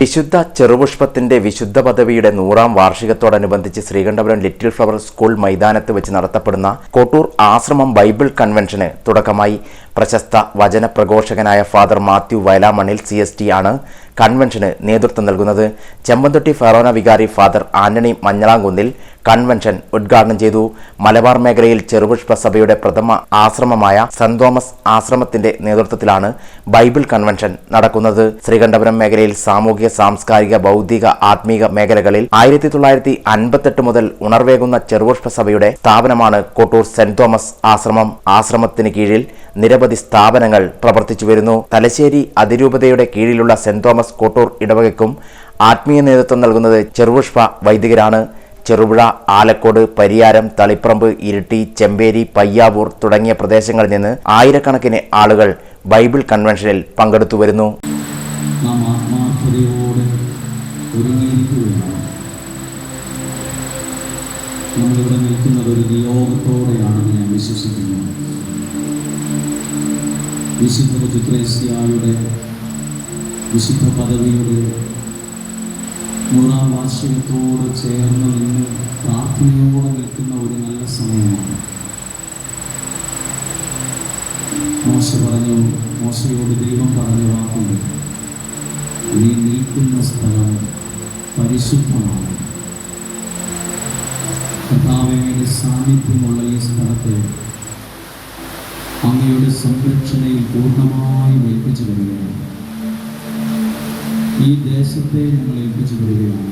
വിശുദ്ധ ചെറുപുഷ്പത്തിന്റെ വിശുദ്ധ പദവിയുടെ നൂറാം വാർഷികത്തോടനുബന്ധിച്ച് ശ്രീകണ്ഠപുരം ലിറ്റിൽ ഫ്ലവർ സ്കൂൾ മൈതാനത്ത് വെച്ച് നടത്തപ്പെടുന്ന കോട്ടൂർ ആശ്രമം ബൈബിൾ കൺവെൻഷന് തുടക്കമായി പ്രശസ്ത വചന പ്രഘോഷകനായ father Mathew Vayalamannil C S T ആണ് കൺവെൻഷന് നേതൃത്വം നൽകുന്നത്. ചെമ്പന്തൊട്ടി ഫെറോന വികാരി ഫാദർ ആന്റണി മഞ്ഞളാങ്കുന്നിൽ കൺവെൻഷൻ ഉദ്ഘാടനം ചെയ്തു. മലബാർ മേഖലയിൽ ചെറുപുഷ്പ സഭയുടെ പ്രഥമ ആശ്രമമായ സെന്റ് തോമസ് ആശ്രമത്തിന്റെ നേതൃത്വത്തിലാണ് ബൈബിൾ കൺവെൻഷൻ നടക്കുന്നത്. ശ്രീകണ്ഠപുരം മേഖലയിൽ സാമൂഹിക സാംസ്കാരിക ബൗദ്ധിക ആത്മീക മേഖലകളിൽ ആയിരത്തി തൊള്ളായിരത്തി അൻപത്തെട്ട് മുതൽ ഉണർവേകുന്ന ചെറുപുഷ്പ സഭയുടെ സ്ഥാപനമാണ് കോട്ടൂർ സെന്റ് തോമസ് ആശ്രമം. ആശ്രമത്തിന് കീഴിൽ നിരവധി സ്ഥാപനങ്ങൾ പ്രവർത്തിച്ചു വരുന്നു. തലശ്ശേരി അതിരൂപതയുടെ കീഴിലുള്ള സെന്റ് തോമസ് കോട്ടൂർ ഇടവകയ്ക്കും ആത്മീയ നേതൃത്വം നൽകുന്നത് ചെറുപുഷ്പ വൈദികരാണ്. ചെറുപുഴ ആലക്കോട് പരിയാരം തളിപ്പറമ്പ് ഇരിട്ടി ചെമ്പേരി പയ്യാവൂർ തുടങ്ങിയ പ്രദേശങ്ങളിൽ നിന്ന് ആയിരക്കണക്കിന് ആളുകൾ ബൈബിൾ കൺവെൻഷനിൽ പങ്കെടുത്തു വരുന്നു. വിശുദ്ധ പദവിയുടെ നൂറാം വാർഷികത്തോട് ചേർന്ന് നിന്ന് പ്രാർത്ഥനയോടെ നിൽക്കുന്ന ഒരു നല്ല സമയമാണ്. മോശ പറഞ്ഞു മോശയോട് ദൈവം പറഞ്ഞ വാക്കുണ്ട്. നീ നിൽക്കുന്ന സ്ഥലം പരിശുദ്ധമാണ്. കർത്താവയുടെ സാന്നിധ്യമുള്ള ഈ സ്ഥലത്തെ അങ്ങയുടെ സംരക്ഷണയിൽ പൂർണമായും ഏൽപ്പിച്ചു വരികയാണ് ഈ ദേശത്തെ ഞങ്ങൾ ഏൽപ്പിച്ചു വരികയാണ്